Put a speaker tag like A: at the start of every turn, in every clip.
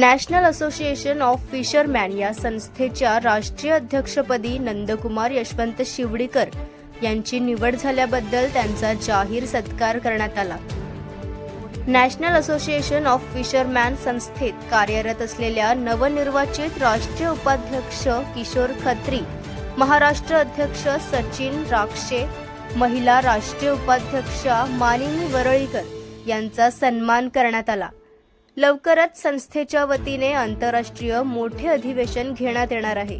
A: National association of fisherman या संस्थेच्या राष्ट्रीय अध्यक्षपदी नंदकुमार यशवंत शिवडीकर यांची निवड झाल्याबद्दल त्यांचा जाहीर सत्कार करण्यात आला. नॅशनल असोसिएशन ऑफ फिशरमॅन संस्थेत कार्यरत असलेल्या नवनिर्वाचित राष्ट्रीय उपाध्यक्ष किशोर खत्री महाराष्ट्र अध्यक्ष सचिन राक्षे महिला राष्ट्रीय उपाध्यक्षा मानिनी वरळीकर यांचा सन्मान करण्यात आला. लवकरच संस्थेच्या वतीने आंतरराष्ट्रीय मोठे अधिवेशन घेण्यात येणार आहे.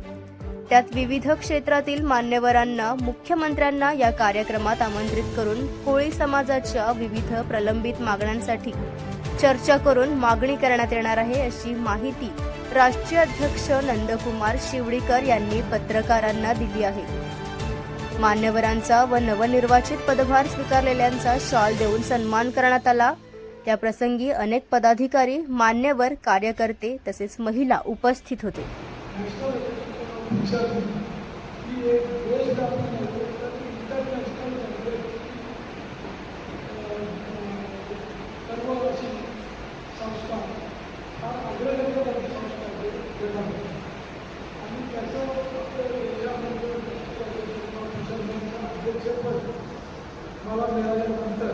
A: त्यात विविध क्षेत्रातील मान्यवरांना मुख्यमंत्र्यांना या कार्यक्रमात आमंत्रित करून कोळी समाजाच्या विविध प्रलंबित मागण्यांसाठी चर्चा करून मागणी करण्यात येणार आहे अशी माहिती राष्ट्रीय अध्यक्ष नंदकुमार शिवडीकर यांनी पत्रकारांना दिली आहे. मान्यवरांचा व नवनिर्वाचित पदभार स्वीकारलेल्यांचा शॉल देऊन सन्मान करण्यात आला. त्याप्रसंगी अनेक पदाधिकारी मान्यवर कार्यकर्ते तसेच महिला उपस्थित होते
B: ही एक देशव्यापी नव्हे तर इंटरनॅशनल नव्हे सर्व अशी संस्था फार अग्रगण्य संस्था आहे जगामध्ये आणि त्याचं फक्त देशामध्ये फिशरमॅनचं अध्यक्षपद मला मिळाल्यानंतर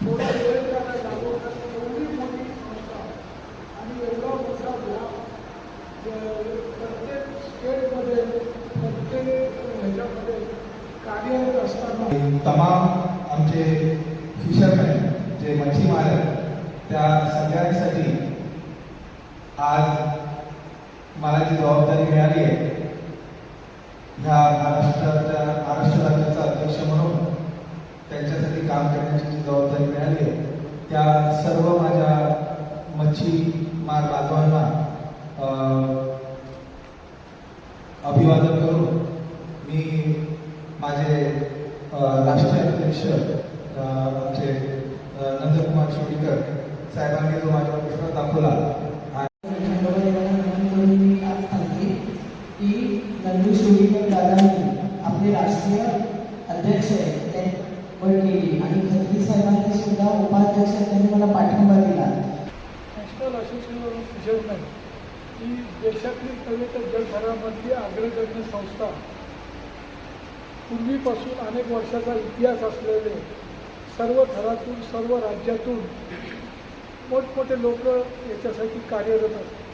B: थोडा वेळ त्याला लागू कारण एवढी मोठी संस्था आणि एवढा मोठा व्याप प्रत्येक स्टेटमध्ये प्रत्येक ह्याच्यामध्ये कार्यरत असताना
C: तमाम आमचे फिशरमॅन जे मच्छीमार आहेत त्या सगळ्यांसाठी आज मला जी जबाबदारी मिळाली आहे. ह्या महाराष्ट्राच्या महाराष्ट्र राज्याचा अध्यक्ष म्हणून त्यांच्यासाठी काम करण्याची जी जबाबदारी मिळाली आहे त्या सर्व माझ्या मच्छीमार बांधवांना अभिवादन करून मी माझे अ, राष्ट्रीय अध्यक्ष अ, आमचे अ, नंदकुमार शिवडीकर साहेबांनी जो माझ्या विश्वास दाखवला
D: की नंदू शिवडीकर दादांनी आपले राष्ट्रीय अध्यक्ष आहेत केली. आणि खत्री साहेबांनी सुद्धा उपाध्यक्ष त्यांनी मला पाठिंबा दिला.
B: नॅशनल असोसिएशन ऑफ फिशरमॅन ही देशातली नव्हे तर जगभरामधली अग्रगण्य संस्था पूर्वीपासून अनेक वर्षाचा इतिहास असलेले सर्व थरातून सर्व राज्यातून मोठमोठे लोक याच्यासाठी कार्यरत असतात.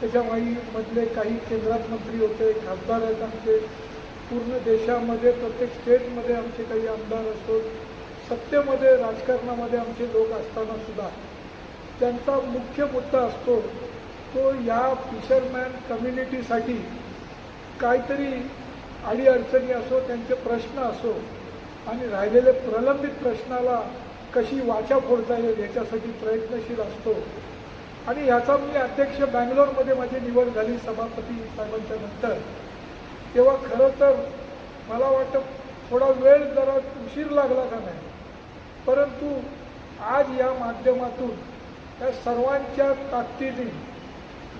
B: त्याच्यामाई मधले काही केंद्रात मंत्री होते खासदार आहेत आमचे. पूर्ण देशामध्ये प्रत्येक स्टेटमध्ये आमचे काही आमदार असो सत्तेमध्ये राजकारणामध्ये आमचे लोक असताना सुद्धा. त्यांचा मुख्य मुद्दा असतो तो या फिशरमॅन कम्युनिटीसाठी काहीतरी अडीअडचणी असो त्यांचे प्रश्न असो आणि राहिलेले प्रलंबित प्रश्नाला कशी वाचा फोडता येईल याच्यासाठी प्रयत्नशील असतो. आणि ह्याचा मी अध्यक्ष बँगलोरमध्ये माझी निवड झाली सभापती साहेबांच्या नंतर. तेव्हा खरं तर मला वाटतं थोडा वेळ जरा उशीर लागला का नाही. परंतु आज या माध्यमातून त्या सर्वांच्या ताकदीने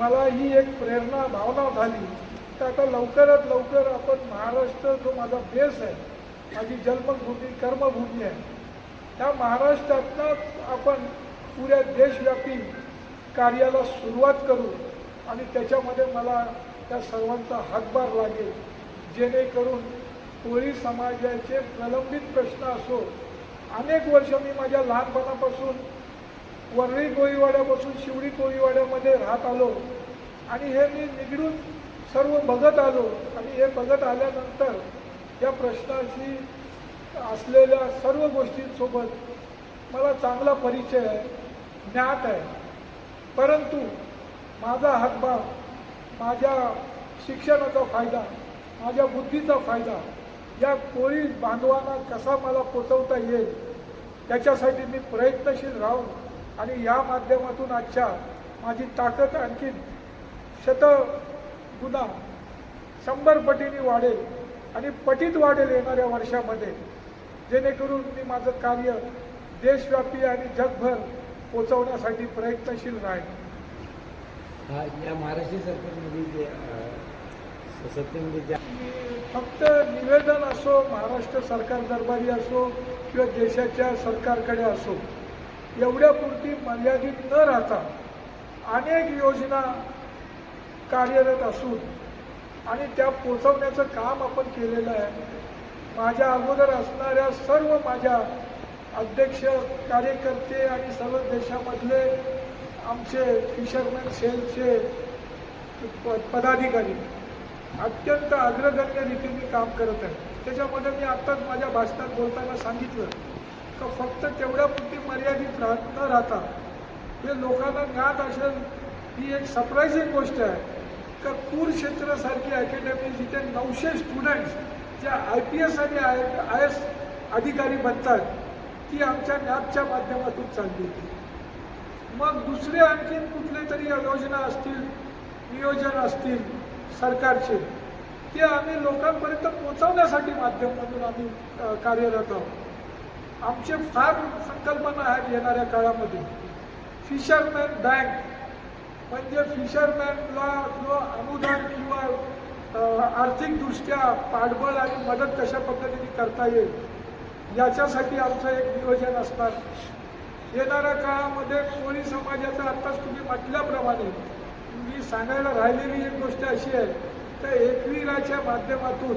B: मला ही एक प्रेरणा भावना झाली. तर आता लवकरात लवकर आपण महाराष्ट्र जो माझा बेस आहे माझी जन्मभूमी कर्मभूमी आहे त्या महाराष्ट्रातनं आपण पुऱ्या देशव्यापी कार्याला सुरुवात करू आणि त्याच्यामध्ये मला त्या सर्वांचा हातभार लागेल. जेणेकरून कोळी समाजाचे प्रलंबित प्रश्न असो अनेक वर्ष मी माझ्या लहानपणापासून वरळी कोळीवाड्यापासून शिवडी कोळीवाड्यामध्ये राहत आलो आणि हे मी निगडून सर्व बघत आलो. आणि हे बघत आल्यानंतर या प्रश्नाशी असलेल्या सर्व गोष्टींसोबत मला चांगला परिचय आहे ज्ञात आहे. परंतु माझा हातभार माझ्या शिक्षणाचा फायदा माझ्या बुद्धीचा फायदा या कोळी बांधवांना कसा मला पोचवता येईल त्याच्यासाठी मी प्रयत्नशील राहून आणि या माध्यमातून आजच्या माझी ताकद आणखी शत गुन्हा शंभर पटीने वाढेल आणि पटीत वाढेल येणाऱ्या वर्षामध्ये. जेणेकरून मी माझं कार्य देशव्यापी आणि जगभर पोचवण्यासाठी प्रयत्नशील राहील
E: हा या महाराष्ट्र सरकारमध्ये जे सत्तेमध्ये ज्या
B: फक्त निवेदन असो महाराष्ट्र सरकार दरबारी असो किंवा देशाच्या सरकारकडे असो एवढ्यापुरती मर्यादित न राहता अनेक योजना कार्यरत असून आणि त्या पोचवण्याचं काम आपण केलेलं आहे. माझ्या अगोदर असणाऱ्या सर्व माझ्या अध्यक्ष कार्यकर्ते आणि सर्व देशामधले आमचे फिशरमॅन सेलचे पदाधिकारी अत्यंत अग्रगण्य रीतीने काम करत आहे. त्याच्यामध्ये मी आत्ताच माझ्या भाषणात बोलताना सांगितलं का फक्त तेवढ्यापुरती मर्यादित राहत न राहता हे लोकांना ज्ञात असेल ही एक सरप्राईझिंग गोष्ट आहे का कूर क्षेत्रासारखी अकॅडमी जिथे नऊशे स्टुडंट्स ज्या आय पी एस आणि आय आय एस अधिकारी बनतात ती आमच्या नॅपच्या माध्यमातून चालली होती. मग दुसरे आणखीन कुठले तरी योजना असतील नियोजन असतील सरकारचे ते आम्ही लोकांपर्यंत पोहोचवण्यासाठी माध्यमातून आम्ही कार्यरत आहोत. आमचे फार संकल्पना आहेत येणाऱ्या काळामध्ये. फिशरमॅन बँक म्हणजे फिशरमॅनला जो अनुदान आर्थिकदृष्ट्या पाठबळ आणि मदत कशा पद्धतीने करता येईल याच्यासाठी आमचं एक नियोजन असणार. येणाऱ्या काळामध्ये कोळी समाजाचं आत्ताच तुम्ही म्हटल्याप्रमाणे मी सांगायला राहिलेली एक गोष्ट अशी आहे तर एकविराच्या माध्यमातून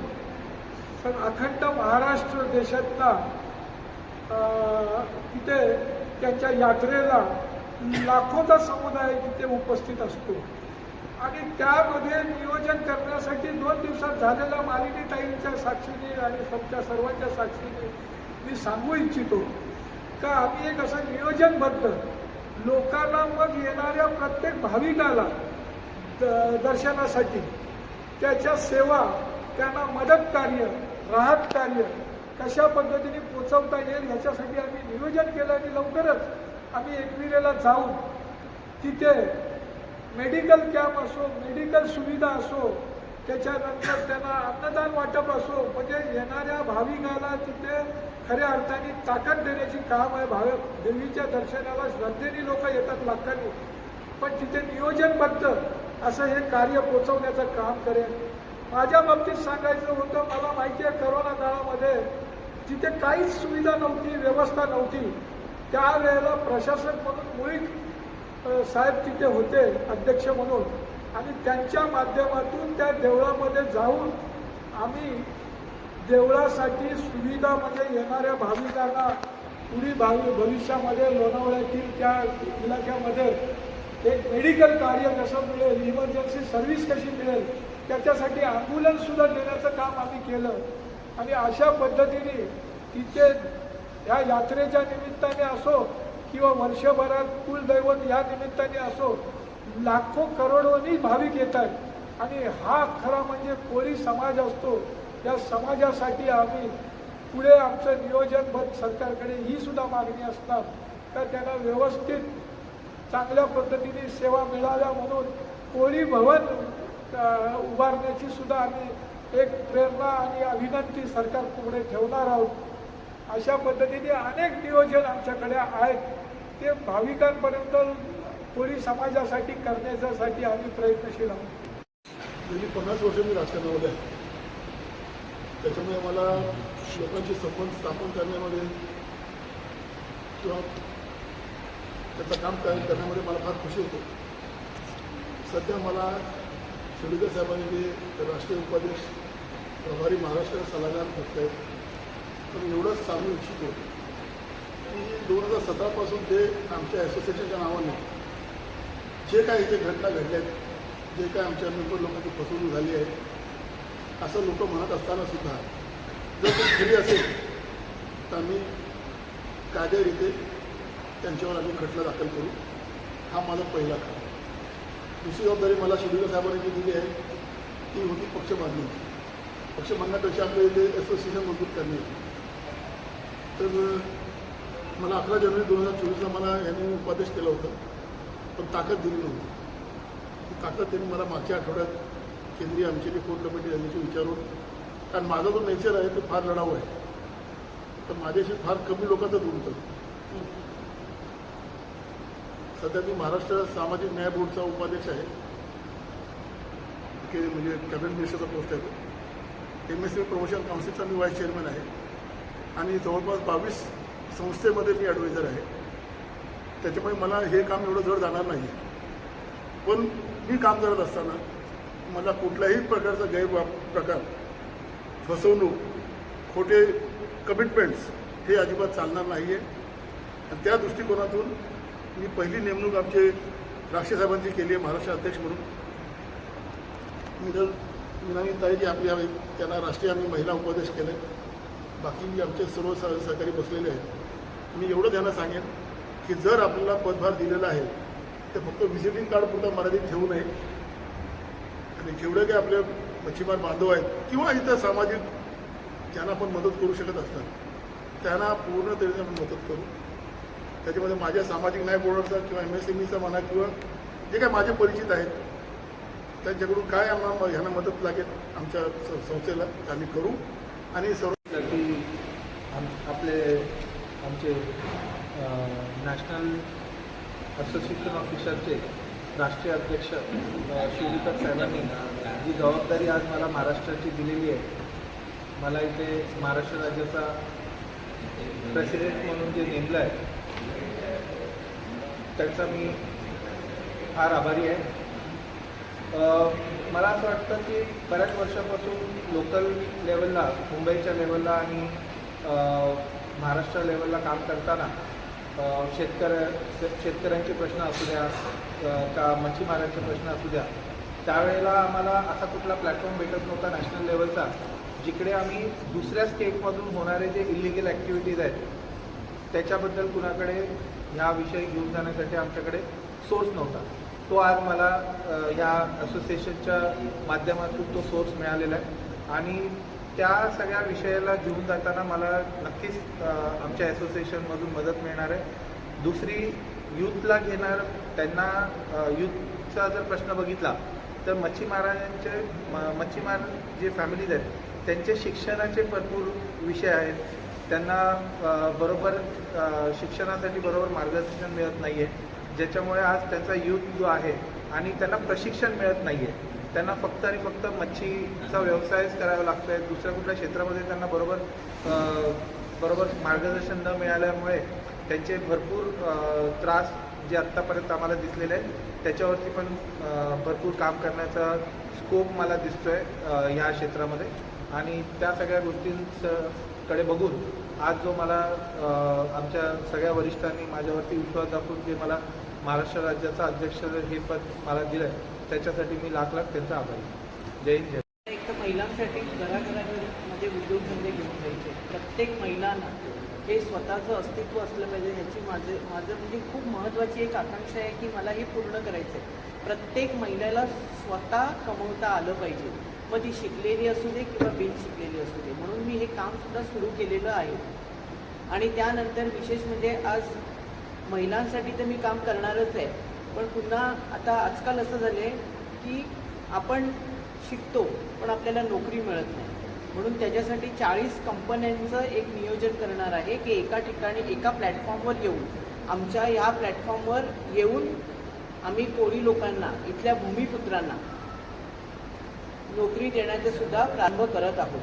B: सर अखंड महाराष्ट्र देशातला तिथे त्यांच्या यात्रेला लाखोचा समुदाय तिथे उपस्थित असतो. आणि त्यामध्ये नियोजन करण्यासाठी दोन दिवसात झालेल्या मालिनीताईंच्या साक्षीने आणि सबच्या सर्वांच्या साक्षीने मी सांगू इच्छितो का आम्ही एक असं नियोजनबद्ध लोकांना मग येणाऱ्या प्रत्येक भाविकाला द- दर्शनासाठी त्याच्या सेवा त्यांना मदत कार्य राहत कार्य कशा पद्धतीने पोचवता येईल ह्याच्यासाठी आम्ही नियोजन केलं आणि लवकरच आम्ही एकविरेला जाऊन तिथे मेडिकल कॅम्प असो मेडिकल सुविधा असो त्याच्यानंतर त्यांना अन्नदान वाटप असो म्हणजे येणाऱ्या भाविकाला तिथे खऱ्या अर्थाने ताकद देण्याची काम आहे. भाव देवीच्या दर्शनाला श्रद्धेने लोक येतात लाखांनी पण तिथे नियोजनबद्ध असं हे कार्य पोचवण्याचं काम करेल. माझ्या बाबतीत सांगायचं होतं मला माहिती आहे करोना काळामध्ये तिथे काहीच सुविधा नव्हती व्यवस्था नव्हती. त्यावेळेला प्रशासन म्हणून मुळी साहेब तिथे होते अध्यक्ष म्हणून. आणि त्यांच्या माध्यमातून त्या देवळामध्ये जाऊन आम्ही देवळासाठी सुविधामध्ये म्हणजे येणाऱ्या भाविकांना पुढील भावी भविष्यामध्ये लोणावळ्यातील त्या इलाक्यामध्ये एक मेडिकल कार्य कसं मिळेल इमर्जन्सी सर्व्हिस कशी मिळेल त्याच्यासाठी ॲम्ब्युलन्ससुद्धा देण्याचं काम आम्ही केलं. आणि अशा पद्धतीने तिथे ह्या यात्रेच्या निमित्ताने असो किंवा वर्षभरात कुलदैवत या निमित्ताने असो लाखो करोडोनी भाविक येत आहेत आणि हा खरा म्हणजे कोळी समाज असतो. या समाजासाठी आम्ही पुढे आमचं नियोजनबद्ध सरकारकडे ही सुद्धा मागणी असतात. तर त्यांना व्यवस्थित चांगल्या पद्धतीने सेवा मिळाव्या म्हणून कोळी भवन उभारण्याची सुद्धा आम्ही एक प्रेरणा आणि अभिनंती सरकार पुढे ठेवणार आहोत. अशा पद्धतीने अनेक नियोजन आमच्याकडे आहेत. ते भाविकांपर्यंत कोळी समाजासाठी करण्याच्यासाठी आम्ही प्रयत्नशील आहोत.
F: गेली पन्नास वर्ष मी राजकारणामध्ये आहे. त्याच्यामुळे मला लोकांचे संबंध स्थापन करण्यामध्ये किंवा त्याचं काम करण्यामध्ये मला फार खुशी होते. सध्या मला शिवडीकर साहेबांनी जे राष्ट्रीय उपाध्यक्ष प्रभारी महाराष्ट्र सल्लागार करत आहेत. तर एवढंच सांगू इच्छितो की दोन हजार सतरापासून ते आमच्या असोसिएशनच्या नावाने जे काही इथे घटना घडल्या आहेत जे काय आमच्या मेंबर लोकांची फसवणूक झाली आहे असं लोक म्हणत असताना सुद्धा जर ते खरी असेल तर आम्ही कायदेरीते त्यांच्यावर आम्ही खटला दाखल करू. हा माझा पहिला काम दुसरी जबाबदारी मला शिवडीकर साहेबांनी जी दिली आहे ती होती पक्ष बांधण्याची पक्ष बांधण्यापेक्षा आपल्या इथे असोसिएशन मजबूत करण्याची तर मला अकरा जानेवारी दोन हजार चोवीसला मला यांनी उपादेश केला होता पण ताकद दिली नव्हती. ती ताकद त्यांनी मला मागच्या आठवड्यात केंद्रीय आमची जी कोर कमिटी झाल्याची विचारून कारण माझा जो नेचर आहे ते फार लढाऊ आहे. तर माझ्याशी फार कमी लोकांचं जुळतं सध्या मी महाराष्ट्र सामाजिक न्याय बोर्डचा उपाध्यक्ष आहे. के म्हणजे कॅबिनेट मिनिस्टरचा पोस्ट आहे एम एस सी प्रमोशन काउन्सिलचा मी व्हाईस चेअरमन आहे. आणि जवळपास बावीस संस्थेमध्ये मी ॲडवायझर आहे. त्याच्यामुळे मला हे काम एवढं जड जाणार नाही पण मी काम करत असताना मला कुठल्याही प्रकारचा गैर प्रकार फसवणूक खोटे कमिटमेंट्स हे अजिबात चालणार नाही आहे आणि त्या दृष्टिकोनातून मी पहिली नेमणूक आमचे राक्षसाहेबांची केली आहे महाराष्ट्र अध्यक्ष म्हणून. मिडल जी आपली त्यांना राष्ट्रीय आम्ही महिला उपदेश केले. बाकी आमचे सर्व सह सहकारी बसलेले आहेत. मी एवढं त्यांना सांगेन की जर आपल्याला पदभार दिलेला आहे तर फक्त व्हिजिटिंग कार्ड पुरता मर्यादित ठेवू नये. आणि जेवढे काही आपले मच्छीमार बांधव आहेत किंवा इतर सामाजिक ज्यांना आपण मदत करू शकत असतात त्यांना पूर्ण तऱ्हेने आपण मदत करू. त्याच्यामध्ये माझ्या सामाजिक न्याय बोर्डाचा किंवा एम एस एम ईचा म्हणा किंवा जे काय माझे परिचित आहेत त्यांच्याकडून काय आम्हाला ह्यांना मदत लागेल आमच्या संस्थेला आम्ही करू. आणि सर्व
G: आपले आमचे नॅशनल असोसिएशन ऑफिसरचे राष्ट्रीय अध्यक्ष शिवदीपक साहेबांनी जी जबाबदारी आज मला महाराष्ट्राची दिलेली आहे मला इथे महाराष्ट्र राज्याचा प्रेसिडेंट म्हणून जे नेमलं आहे त्याचा मी फार आभारी आहे. मला असं वाटतं की बऱ्याच वर्षापासून लोकल लेवलला मुंबईच्या लेवलला आणि महाराष्ट्र लेवलला काम करताना शेतकऱ्या शेतकऱ्यांचे प्रश्न असू द्या का मच्छीमारांचे प्रश्न असू द्या त्यावेळेला आम्हाला असा कुठला प्लॅटफॉर्म भेटत नव्हता नॅशनल लेवलचा जिकडे आम्ही दुसऱ्या स्टेटमधून होणारे जे इलिगल ॲक्टिव्हिटीज आहेत त्याच्याबद्दल कुणाकडे ह्या विषयी घेऊन जाण्यासाठी आमच्याकडे सोर्स नव्हता. तो आज मला ह्या असोसिएशनच्या माध्यमातून तो सोर्स मिळालेला आहे. आणि त्या सगळ्या विषयाला घेऊन जाताना मला नक्कीच आमच्या असोसिएशनमधून मदत मिळणार आहे. दुसरी यूथला घेणार त्यांना युथचा यूथचा जर प्रश्न बघितला तर मच्छीमारांचे म- मच्छीमार जे फॅमिलीज आहेत त्यांचे शिक्षणाचे भरपूर विषय आहेत. त्यांना बरोबर शिक्षणासाठी बरोबर मार्गदर्शन मिळत नाही आहे ज्याच्यामुळे आज त्यांचा यूथ जो आहे आणि त्यांना प्रशिक्षण मिळत नाही आहे त्यांना फक्त आणि फक्त मच्छीचा व्यवसायच करावा लागतो आहे दुसऱ्या कुठल्या क्षेत्रामध्ये त्यांना बरोबर बरोबर मार्गदर्शन न मिळाल्यामुळे त्यांचे भरपूर त्रास जे आत्तापर्यंत आम्हाला दिसलेले आहेत त्याच्यावरती पण भरपूर काम करण्याचा स्कोप मला दिसतो आहे ह्या क्षेत्रामध्ये. आणि त्या सगळ्या गोष्टींकडे बघून आज जो मला आमच्या सगळ्या वरिष्ठांनी माझ्यावरती विश्वास दाखवून जे मला महाराष्ट्र राज्याचा अध्यक्ष हे पद मला दिलं आहे त्याच्यासाठी मी लाख लाख त्यांचा आभारी जय हिंद जय
D: एक तर महिलांसाठी घराघरामध्ये उद्योगधंदे घेऊन जायचे. प्रत्येक महिलांना हे स्वतःचं अस्तित्व असलं पाहिजे ह्याची माझे माझं म्हणजे खूप महत्त्वाची एक आकांक्षा आहे की मला हे पूर्ण करायचं आहे. प्रत्येक महिलेला स्वतः कमवता आलं पाहिजे. मग ती शिकलेली असू दे किंवा बिन शिकलेली असू दे. म्हणून मी हे कामसुद्धा सुरू केलेलं आहे. आणि त्यानंतर विशेष म्हणजे आज महिलांसाठी तर मी काम करणारच आहे. पण पुन्हा आता आजकाल असं झालं आहे की आपण शिकतो पण आपल्याला नोकरी मिळत नाही. म्हणून त्याच्यासाठी चाळीस कंपन्यांचं एक नियोजन करणार आहे की एका ठिकाणी एका प्लॅटफॉर्मवर येऊन आमच्या ह्या प्लॅटफॉर्मवर येऊन आम्ही कोळी लोकांना इथल्या भूमिपुत्रांना नोकरी देण्याचा सुद्धा प्रारंभ करत आहोत.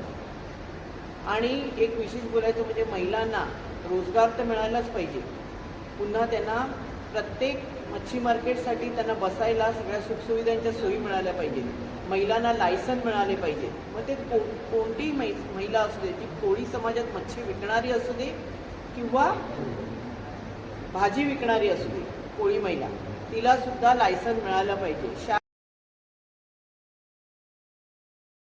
D: आणि एक विशेष बोलायचं म्हणजे महिलांना रोजगार तर मिळायलाच पाहिजे पुन्हा त्यांना प्रत्येक मच्छी मार्केटसाठी त्यांना बसायला सगळ्या सुखसुविधांच्या सोयी मिळाल्या पाहिजेत. महिलांना लायसन मिळाले पाहिजे मग ते को कोणतीही मै महिला असू दे ती कोळी समाजात मच्छी विकणारी असू दे किंवा भाजी विकणारी असू दे कोळी महिला तिला सुद्धा लायसन मिळालं पाहिजे. शा